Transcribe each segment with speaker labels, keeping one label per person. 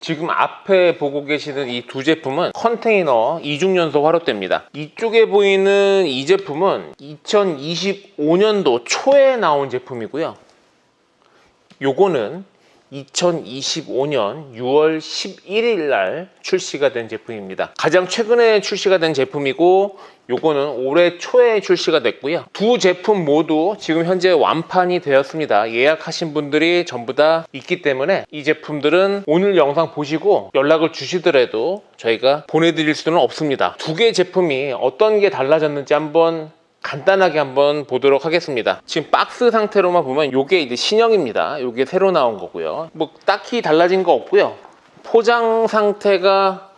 Speaker 1: 지금 앞에 보고 계시는 이 두 제품은 컨테이너 이중연소 화롯대입니다. 이쪽에 보이는 이 제품은 2025년도 초에 나온 제품이고요. 요거는 2025년 6월 11일 날 출시가 된 제품입니다. 가장 최근에 출시가 된 제품이고 요거는 올해 초에 출시가 됐고요. 두 제품 모두 지금 현재 완판이 되었습니다. 예약하신 분들이 전부 다 있기 때문에 이 제품들은 오늘 영상 보시고 연락을 주시더라도 저희가 보내드릴 수는 없습니다. 두 개 제품이 어떤 게 달라졌는지 한번 간단하게 한번 보도록 하겠습니다. 지금 박스 상태로만 보면 이게 이제 신형입니다. 이게 새로 나온 거고요. 뭐 딱히 달라진 거 없고요. 포장 상태가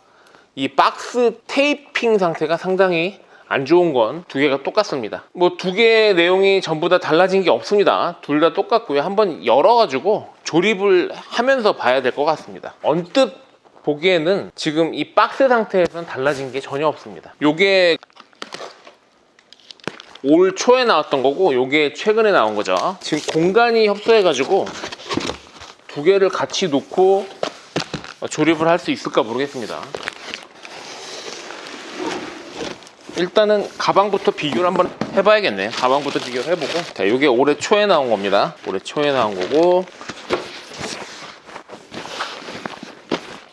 Speaker 1: 이 박스 테이핑 상태가 상당히 안 좋은 건 두 개가 똑같습니다. 뭐 두 개의 내용이 전부 다 달라진 게 없습니다. 둘 다 똑같고요. 한번 열어가지고 조립을 하면서 봐야 될 것 같습니다. 언뜻 보기에는 지금 이 박스 상태에서는 달라진 게 전혀 없습니다. 요게 올 초에 나왔던 거고 요게 최근에 나온 거죠. 지금 공간이 협소해 가지고 두 개를 같이 놓고 조립을 할 수 있을까 모르겠습니다. 일단은 가방부터 비교를 한번 해봐야겠네요. 가방부터 비교를 해보고. 자 요게 올해 초에 나온 겁니다. 올해 초에 나온 거고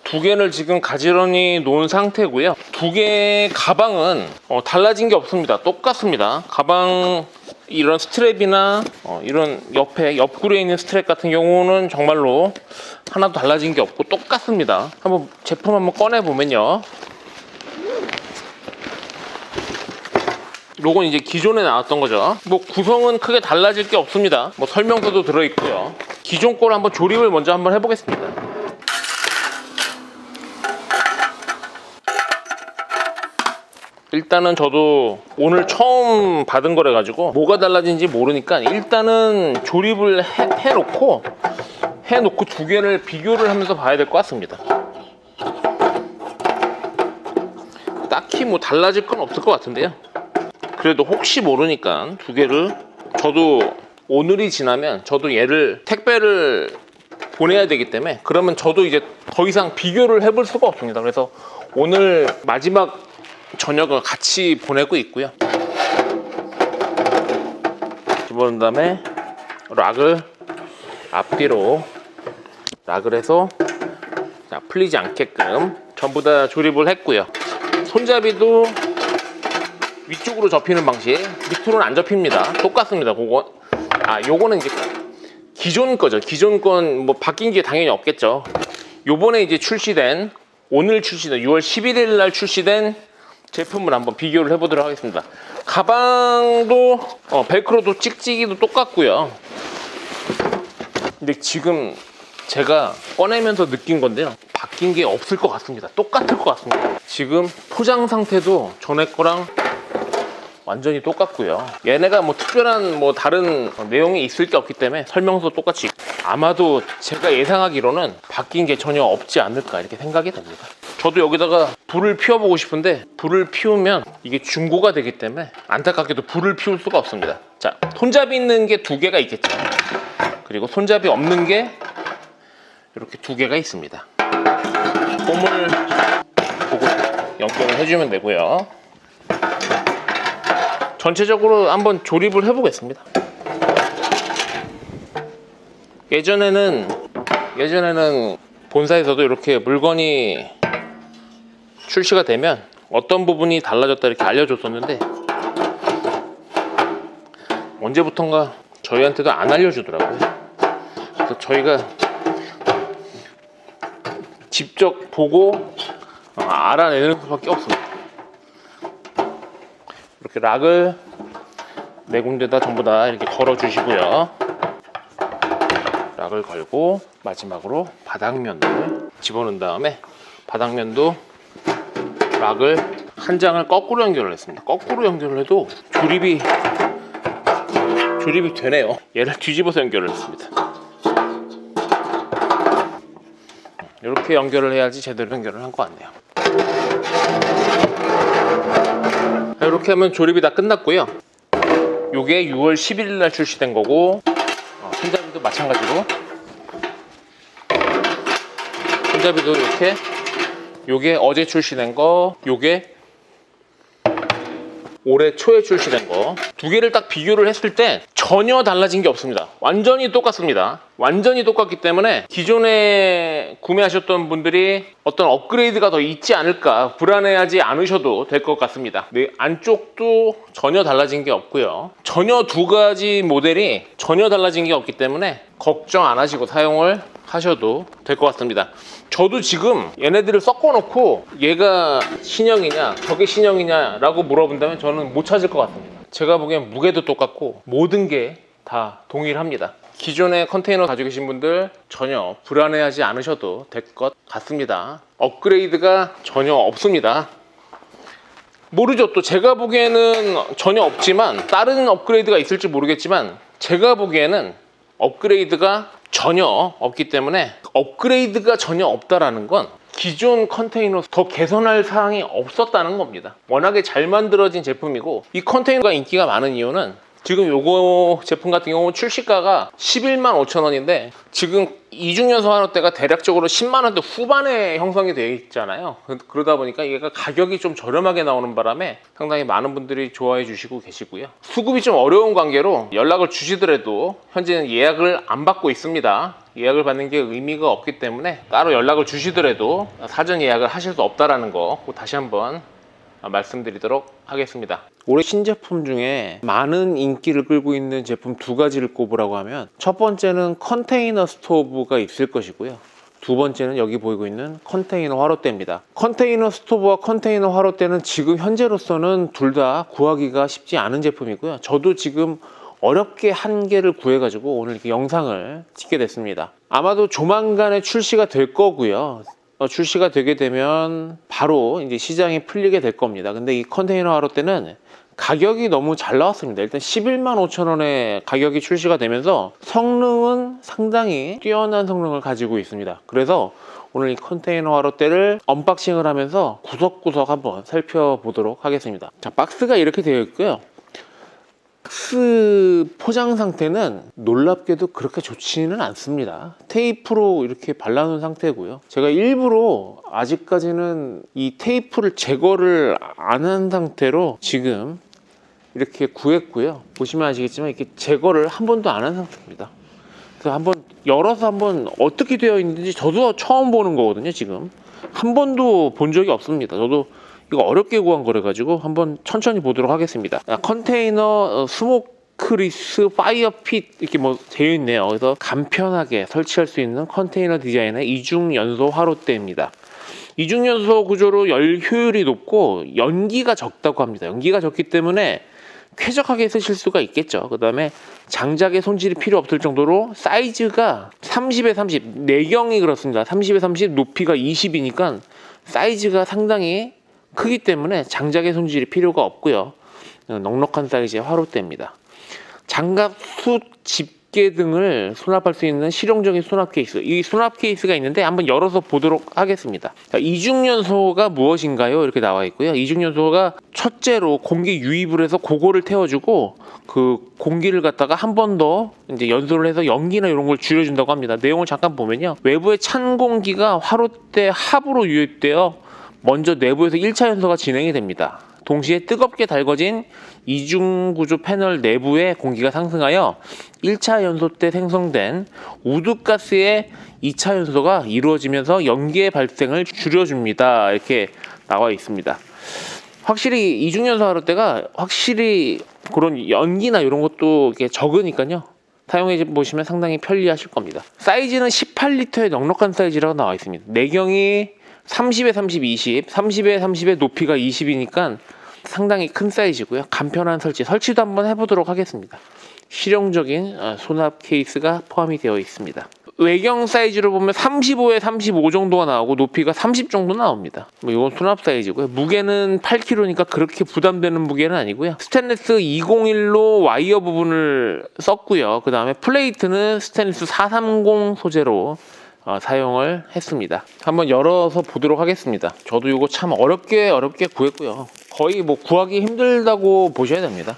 Speaker 1: 두 개를 지금 가지런히 놓은 상태고요. 두 개의 가방은 어, 달라진 게 없습니다. 똑같습니다. 가방 이런 스트랩이나 어, 이런 옆에 옆구리에 있는 스트랩 같은 경우는 정말로 하나도 달라진 게 없고 똑같습니다. 한번 제품 한번 꺼내 보면요. 요건 이제 기존에 나왔던 거죠. 뭐 구성은 크게 달라질 게 없습니다. 뭐 설명서도 들어 있고요. 기존 거를 한번 조립을 먼저 한번 해보겠습니다. 일단은 저도 오늘 처음 받은 거래 가지고 뭐가 달라진지 모르니까 일단은 조립을 해, 해놓고 해놓고 두 개를 비교를 하면서 봐야 될 것 같습니다. 딱히 뭐 달라질 건 없을 것 같은데요. 그래도 혹시 모르니까 두 개를 저도 오늘이 지나면 저도 얘를 택배를 보내야 되기 때문에 그러면 저도 이제 더 이상 비교를 해볼 수가 없습니다. 그래서 오늘 마지막 저녁을 같이 보내고 있고요. 집어넣은 다음에 락을 앞뒤로 락을 해서 자, 풀리지 않게끔 전부 다 조립을 했고요. 손잡이도 위쪽으로 접히는 방식, 밑으로는 안 접힙니다. 똑같습니다. 그거 아, 요거는 이제 기존 거죠. 기존 건 뭐 바뀐 게 당연히 없겠죠. 요번에 이제 출시된 오늘 출시된 6월 11일 날 출시된 제품을 한번 비교를 해보도록 하겠습니다. 가방도 어, 벨크로도 찍찍이도 똑같고요. 근데 지금 제가 꺼내면서 느낀 건데요. 바뀐 게 없을 것 같습니다. 똑같을 것 같습니다. 지금 포장 상태도 전에 거랑 완전히 똑같고요. 얘네가 뭐 특별한 뭐 다른 내용이 있을 게 없기 때문에 설명서 똑같이. 아마도 제가 예상하기로는 바뀐 게 전혀 없지 않을까 이렇게 생각이 됩니다. 저도 여기다가 불을 피워보고 싶은데 불을 피우면 이게 중고가 되기 때문에 안타깝게도 불을 피울 수가 없습니다. 자, 손잡이 있는 게 두 개가 있겠죠. 그리고 손잡이 없는 게 이렇게 두 개가 있습니다. 폼을 보고 연결을 해주면 되고요. 전체적으로 한번 조립을 해보겠습니다. 예전에는 예전에는 본사에서도 이렇게 물건이 출시가 되면 어떤 부분이 달라졌다 이렇게 알려줬었는데 언제부턴가 저희한테도 안 알려주더라고요. 그래서 저희가 직접 보고 어, 알아내는 수밖에 없습니다. 이렇게 락을 네 군데다 전부 다 이렇게 걸어 주시고요. 락을 걸고 마지막으로 바닥면을 집어넣은 다음에 바닥면도 락을 한 장을 거꾸로 연결을 했습니다. 거꾸로 연결을 해도 조립이 조립이 되네요. 얘를 뒤집어서 연결을 했습니다. 이렇게 연결을 해야지 제대로 연결을 한 것 같네요. 이렇게 하면 조립이 다 끝났고요. 요게 6월 11일 날 출시된 거고 어, 손잡이도 마찬가지로 손잡이도 이렇게 요게 어제 출시된 거 요게 올해 초에 출시된 거 두 개를 딱 비교를 했을 때 전혀 달라진 게 없습니다. 완전히 똑같습니다. 완전히 똑같기 때문에 기존에 구매하셨던 분들이 어떤 업그레이드가 더 있지 않을까 불안해하지 않으셔도 될 것 같습니다. 네, 안쪽도 전혀 달라진 게 없고요. 전혀 두 가지 모델이 전혀 달라진 게 없기 때문에 걱정 안 하시고 사용을 하셔도 될 것 같습니다. 저도 지금 얘네들을 섞어놓고 얘가 신형이냐 저게 신형이냐라고 물어본다면 저는 못 찾을 것 같습니다. 제가 보기엔 무게도 똑같고 모든 게 다 동일합니다. 기존의 컨테이너 가지고 계신 분들 전혀 불안해하지 않으셔도 될 것 같습니다. 업그레이드가 전혀 없습니다. 모르죠. 또 제가 보기에는 전혀 없지만 다른 업그레이드가 있을지 모르겠지만 제가 보기에는 업그레이드가 전혀 없기 때문에 업그레이드가 전혀 없다라는 건 기존 컨테이너 더 개선할 사항이 없었다는 겁니다. 워낙에 잘 만들어진 제품이고 이 컨테이너가 인기가 많은 이유는 지금 요거 제품 같은 경우는 출시가가 11만 5천 원인데 지금 이중연소 한호대가 대략적으로 10만 원대 후반에 형성이 되어 있잖아요. 그- 그러다 보니까 얘가 가격이 좀 저렴하게 나오는 바람에 상당히 많은 분들이 좋아해 주시고 계시고요. 수급이 좀 어려운 관계로 연락을 주시더라도 현재는 예약을 안 받고 있습니다. 예약을 받는 게 의미가 없기 때문에 따로 연락을 주시더라도 사전 예약을 하실 수 없다라는 거꼭 다시 한번 말씀드리도록 하겠습니다. 올해 신제품 중에 많은 인기를 끌고 있는 제품 두 가지를 꼽으라고 하면 첫 번째는 컨테이너 스토브가 있을 것이고요. 두 번째는 여기 보이고 있는 컨테이너 화로대입니다. 컨테이너 스토브와 컨테이너 화로대는 지금 현재로서는 둘 다 구하기가 쉽지 않은 제품이고요. 저도 지금 어렵게 한 개를 구해가지고 오늘 이렇게 영상을 찍게 됐습니다. 아마도 조만간에 출시가 될 거고요. 어, 출시가 되게 되면 바로 이제 시장이 풀리게 될 겁니다. 근데 이 컨테이너 하루 때는 가격이 너무 잘 나왔습니다. 일단 11만 5천 원에 가격이 출시가 되면서 성능은 상당히 뛰어난 성능을 가지고 있습니다. 그래서 오늘 이 컨테이너 화로대를 언박싱을 하면서 구석구석 한번 살펴보도록 하겠습니다. 자, 박스가 이렇게 되어 있고요. 박스 포장 상태는 놀랍게도 그렇게 좋지는 않습니다. 테이프로 이렇게 발라놓은 상태고요. 제가 일부러 아직까지는 이 테이프를 제거를 안 한 상태로 지금 이렇게 구했고요. 보시면 아시겠지만 이렇게 제거를 한 번도 안 한 상태입니다. 그래서 한번 열어서 한번 어떻게 되어 있는지 저도 처음 보는 거거든요. 지금 한 번도 본 적이 없습니다. 저도 이거 어렵게 구한 거래 가지고 한번 천천히 보도록 하겠습니다. 아, 컨테이너 어, 스모크리스 파이어핏 이렇게 뭐 되어 있네요. 그래서 간편하게 설치할 수 있는 컨테이너 디자인의 이중 연소 화로대입니다. 이중 연소 구조로 열 효율이 높고 연기가 적다고 합니다. 연기가 적기 때문에 쾌적하게 쓰실 수가 있겠죠. 그 다음에 장작의 손질이 필요 없을 정도로 사이즈가 30에 30, 내경이 그렇습니다. 30에 30, 높이가 20이니까 사이즈가 상당히 크기 때문에 장작의 손질이 필요가 없고요. 어, 넉넉한 사이즈의 화로대입니다. 장갑, 숯, 집게 등을 수납할 수 있는 실용적인 수납 케이스. 이 수납 케이스가 있는데 한번 열어서 보도록 하겠습니다. 자, 이중연소가 무엇인가요? 이렇게 나와 있고요. 이중연소가 첫째로 공기 유입을 해서 고거를 태워주고 그 공기를 갖다가 한 번 더 이제 연소를 해서 연기나 이런 걸 줄여준다고 합니다. 내용을 잠깐 보면요. 외부의 찬 공기가 화롯대 하부로 유입되어 먼저 내부에서 1차 연소가 진행이 됩니다. 동시에 뜨겁게 달궈진 이중 구조 패널 내부의 공기가 상승하여 1차 연소 때 생성된 우두가스의 2차 연소가 이루어지면서 연기의 발생을 줄여줍니다. 이렇게 나와 있습니다. 확실히 이중 연소 하루 때가 확실히 그런 연기나 이런 것도 이렇게 적으니까요. 사용해 보시면 상당히 편리하실 겁니다. 사이즈는 18리터의 넉넉한 사이즈라고 나와 있습니다. 내경이 30에 30, 20, 30에 30의 높이가 20이니까 상당히 큰 사이즈고요. 간편한 설치, 설치도 한번 해보도록 하겠습니다. 실용적인 어, 수납 케이스가 포함이 되어 있습니다. 외경 사이즈를 보면 35에 35 정도가 나오고 높이가 30 정도 나옵니다. 뭐 이건 수납 사이즈고요. 무게는 8kg니까 그렇게 부담되는 무게는 아니고요. 스테인리스 201로 와이어 부분을 썼고요. 그 다음에 플레이트는 스테인리스 430 소재로 어, 사용을 했습니다. 한번 열어서 보도록 하겠습니다. 저도 이거 참 어렵게 어렵게 구했고요. 거의 뭐 구하기 힘들다고 보셔야 됩니다.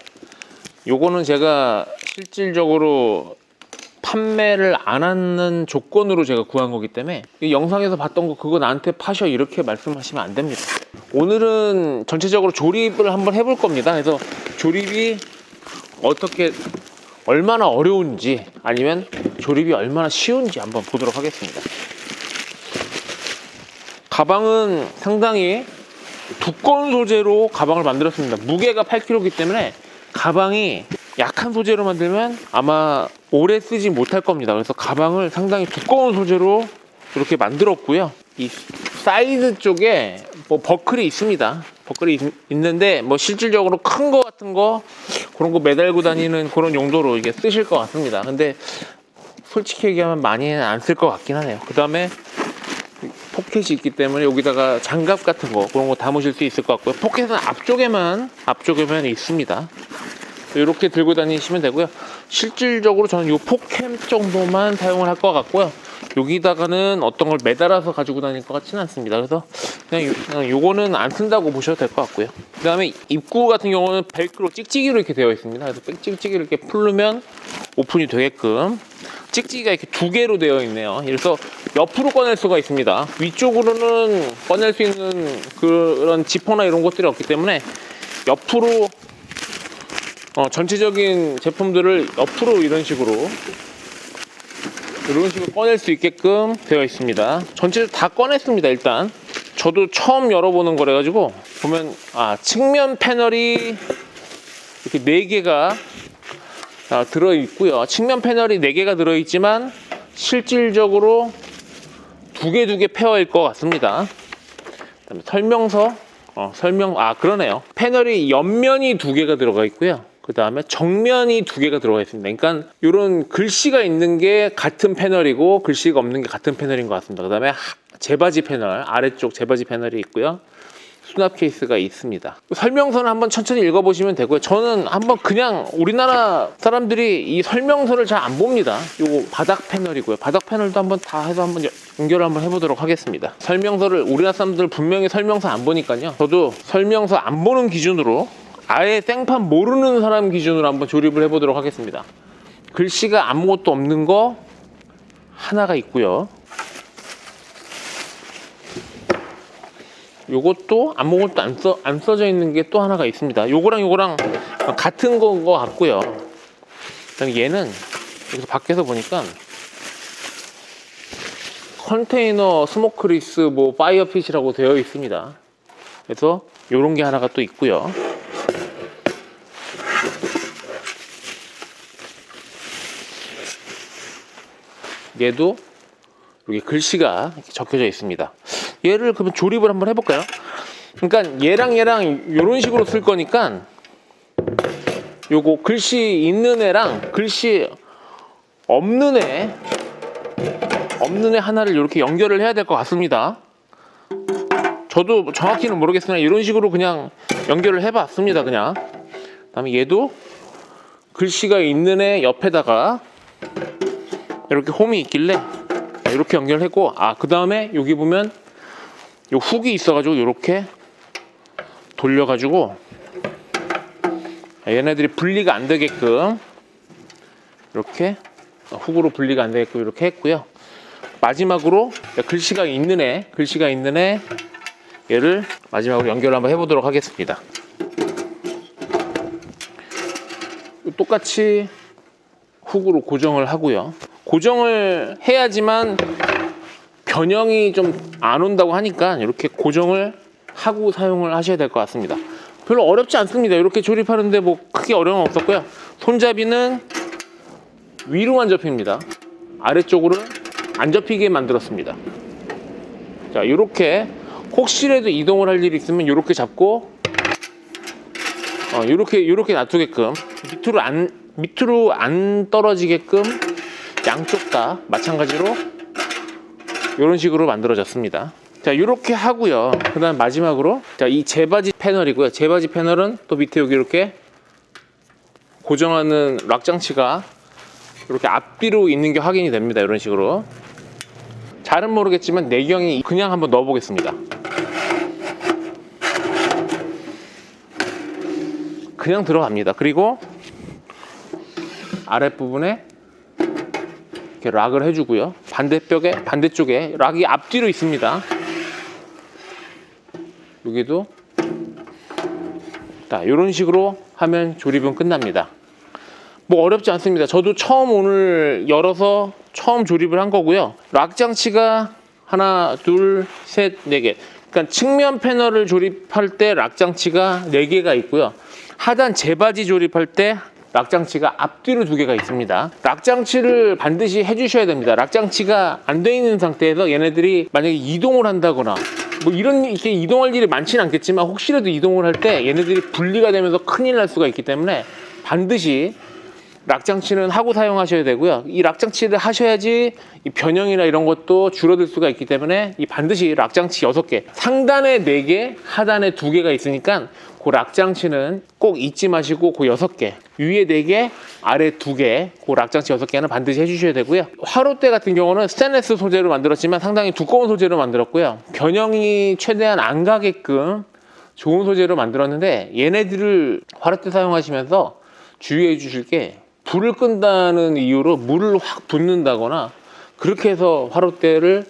Speaker 1: 요거는 제가 실질적으로 판매를 안 하는 조건으로 제가 구한 거기 때문에 이 영상에서 봤던 거 그거 나한테 파셔 이렇게 말씀하시면 안 됩니다. 오늘은 전체적으로 조립을 한번 해볼 겁니다. 그래서 조립이 어떻게 얼마나 어려운지 아니면 조립이 얼마나 쉬운지 한번 보도록 하겠습니다. 가방은 상당히 두꺼운 소재로 가방을 만들었습니다. 무게가 8kg이기 때문에 가방이 약한 소재로 만들면 아마 오래 쓰지 못할 겁니다. 그래서 가방을 상당히 두꺼운 소재로 이렇게 만들었고요. 이 사이드 쪽에 뭐 버클이 있습니다. 버클이 있, 있는데 뭐 실질적으로 큰 거 같은 거 그런 거 매달고 다니는 그런 용도로 이게 쓰실 것 같습니다. 근데 솔직히 얘기하면 많이는 안 쓸 것 같긴 하네요. 그 다음에 포켓이 있기 때문에 여기다가 장갑 같은 거 그런 거 담으실 수 있을 것 같고요. 포켓은 앞쪽에만 앞쪽에만 있습니다. 이렇게 들고 다니시면 되고요. 실질적으로 저는 이 포켓 정도만 사용을 할 것 같고요. 여기다가는 어떤 걸 매달아서 가지고 다닐 것 같지는 않습니다. 그래서 그냥, 요, 그냥 요거는 안 쓴다고 보셔도 될 것 같고요. 그 다음에 입구 같은 경우는 벨크로 찍찍이로 이렇게 되어 있습니다. 그래서 찍찍이를 이렇게 풀르면 오픈이 되게끔 찍찍이가 이렇게 두 개로 되어 있네요. 그래서 옆으로 꺼낼 수가 있습니다. 위쪽으로는 꺼낼 수 있는 그런 지퍼나 이런 것들이 없기 때문에 옆으로 어, 전체적인 제품들을 옆으로 이런 식으로 이런 식으로 꺼낼 수 있게끔 되어 있습니다. 전체 다 꺼냈습니다. 일단 저도 처음 열어보는 거래 가지고 보면 아 측면 패널이 이렇게 네 개가 아, 들어 있고요. 측면 패널이 네 개가 들어 있지만 실질적으로 두 개 두 개 페어일 것 같습니다. 그다음에 설명서 어, 설명 아 그러네요. 패널이 옆면이 두 개가 들어가 있고요. 그 다음에 정면이 두 개가 들어가 있습니다. 그러니까 이런 글씨가 있는 게 같은 패널이고 글씨가 없는 게 같은 패널인 것 같습니다. 그 다음에 제바지 패널 아래쪽 제바지 패널이 있고요. 수납 케이스가 있습니다. 설명서는 한번 천천히 읽어보시면 되고요. 저는 한번 그냥 우리나라 사람들이 이 설명서를 잘 안 봅니다. 요거 바닥 패널이고요. 바닥 패널도 한번 다 해서 한번 연결을 한번 해보도록 하겠습니다. 설명서를 우리나라 사람들 분명히 설명서 안 보니까요. 저도 설명서 안 보는 기준으로 아예 생판 모르는 사람 기준으로 한번 조립을 해보도록 하겠습니다. 글씨가 아무것도 없는 거 하나가 있고요. 요것도 아무것도 안, 써, 안 써져 있는 게 또 하나가 있습니다. 요거랑 요거랑 같은 거 같고요. 그다음에 얘는 여기서 밖에서 보니까 컨테이너 스모크리스 뭐 파이어핏이라고 되어 있습니다. 그래서 요런 게 하나가 또 있고요. 얘도 여기 글씨가 이렇게 적혀져 있습니다. 얘를 그러면 조립을 한번 해볼까요? 그러니까 얘랑 얘랑 이런 식으로 쓸 거니까 요거 글씨 있는 애랑 글씨 없는 애 없는 애 하나를 이렇게 연결을 해야 될 것 같습니다. 저도 정확히는 모르겠으나 이런 식으로 그냥 연결을 해봤습니다. 그냥 그다음에 얘도 글씨가 있는 애 옆에다가 이렇게 홈이 있길래 이렇게 연결했고 아 그 다음에 여기 보면 요 훅이 있어가지고 이렇게 돌려가지고 얘네들이 분리가 안 되게끔 이렇게 훅으로 분리가 안 되게끔 이렇게 했고요. 마지막으로 글씨가 있는 애, 글씨가 있는 애 얘를 마지막으로 연결 한번 해보도록 하겠습니다. 똑같이 훅으로 고정을 하고요. 고정을 해야지만 변형이 좀 안 온다고 하니까 이렇게 고정을 하고 사용을 하셔야 될 것 같습니다. 별로 어렵지 않습니다. 이렇게 조립하는데 뭐 크게 어려움 없었고요. 손잡이는 위로만 접힙니다. 아래쪽으로는 안 접히게 만들었습니다. 자, 이렇게 혹시라도 이동을 할 일이 있으면 이렇게 잡고 어, 이렇게 이렇게 놔두게끔 밑으로 안 밑으로 안 떨어지게끔 양쪽 다 마찬가지로 이런 식으로 만들어졌습니다. 자, 이렇게 하고요. 그 다음 마지막으로 자, 이 제바지 패널이고요. 제바지 패널은 또 밑에 여기 이렇게 고정하는 락 장치가 이렇게 앞뒤로 있는 게 확인이 됩니다. 이런 식으로. 잘은 모르겠지만 내경이 그냥 한번 넣어 보겠습니다. 그냥 들어갑니다. 그리고 아랫부분에 이렇게 락을 해주고요. 반대벽에 반대쪽에 락이 앞뒤로 있습니다. 여기도 자 이런 식으로 하면 조립은 끝납니다. 뭐 어렵지 않습니다. 저도 처음 오늘 열어서 처음 조립을 한 거고요. 락 장치가 하나, 둘, 셋, 네 개. 그러니까 측면 패널을 조립할 때 락 장치가 네 개가 있고요. 하단 제바지 조립할 때 락 장치가 앞뒤로 두 개가 있습니다. 락 장치를 반드시 해주셔야 됩니다. 락 장치가 안 돼 있는 상태에서 얘네들이 만약에 이동을 한다거나 뭐 이런 이렇게 이동할 일이 많지는 않겠지만 혹시라도 이동을 할 때 얘네들이 분리가 되면서 큰일 날 수가 있기 때문에 반드시 락장치는 하고 사용하셔야 되고요. 이 락장치를 하셔야지 이 변형이나 이런 것도 줄어들 수가 있기 때문에 이 반드시 락장치 6개, 상단에 4개, 하단에 2개가 있으니까 그 락장치는 꼭 잊지 마시고 그 6개, 위에 4개, 아래 2개, 그 락장치 6개는 반드시 해주셔야 되고요. 화로대 같은 경우는 스테인레스 소재로 만들었지만 상당히 두꺼운 소재로 만들었고요. 변형이 최대한 안 가게끔 좋은 소재로 만들었는데 얘네들을 화로대 사용하시면서 주의해 주실 게 불을 끈다는 이유로 물을 확 붓는다거나 그렇게 해서 화롯대를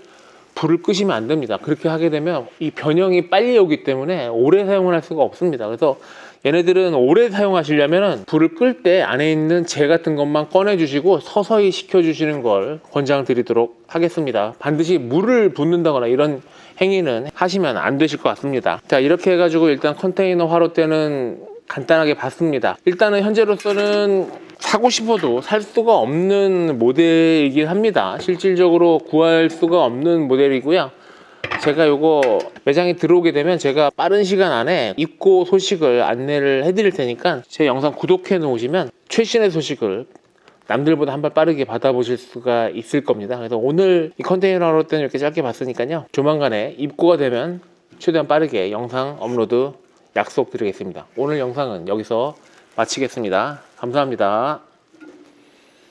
Speaker 1: 불을 끄시면 안 됩니다. 그렇게 하게 되면 이 변형이 빨리 오기 때문에 오래 사용을 할 수가 없습니다. 그래서 얘네들은 오래 사용하시려면 불을 끌 때 안에 있는 재 같은 것만 꺼내 주시고 서서히 식혀 주시는 걸 권장 드리도록 하겠습니다. 반드시 물을 붓는다거나 이런 행위는 하시면 안 되실 것 같습니다. 자, 이렇게 해가지고 일단 컨테이너 화롯대는 간단하게 봤습니다. 일단은 현재로서는 사고 싶어도 살 수가 없는 모델이긴 합니다. 실질적으로 구할 수가 없는 모델이고요. 제가 요거 매장에 들어오게 되면 제가 빠른 시간 안에 입고 소식을 안내를 해드릴 테니까 제 영상 구독해 놓으시면 최신의 소식을 남들보다 한 발 빠르게 받아보실 수가 있을 겁니다. 그래서 오늘 이 컨테이너로 때는 이렇게 짧게 봤으니까요. 조만간에 입고가 되면 최대한 빠르게 영상 업로드 약속드리겠습니다. 오늘 영상은 여기서 마치겠습니다. 감사합니다.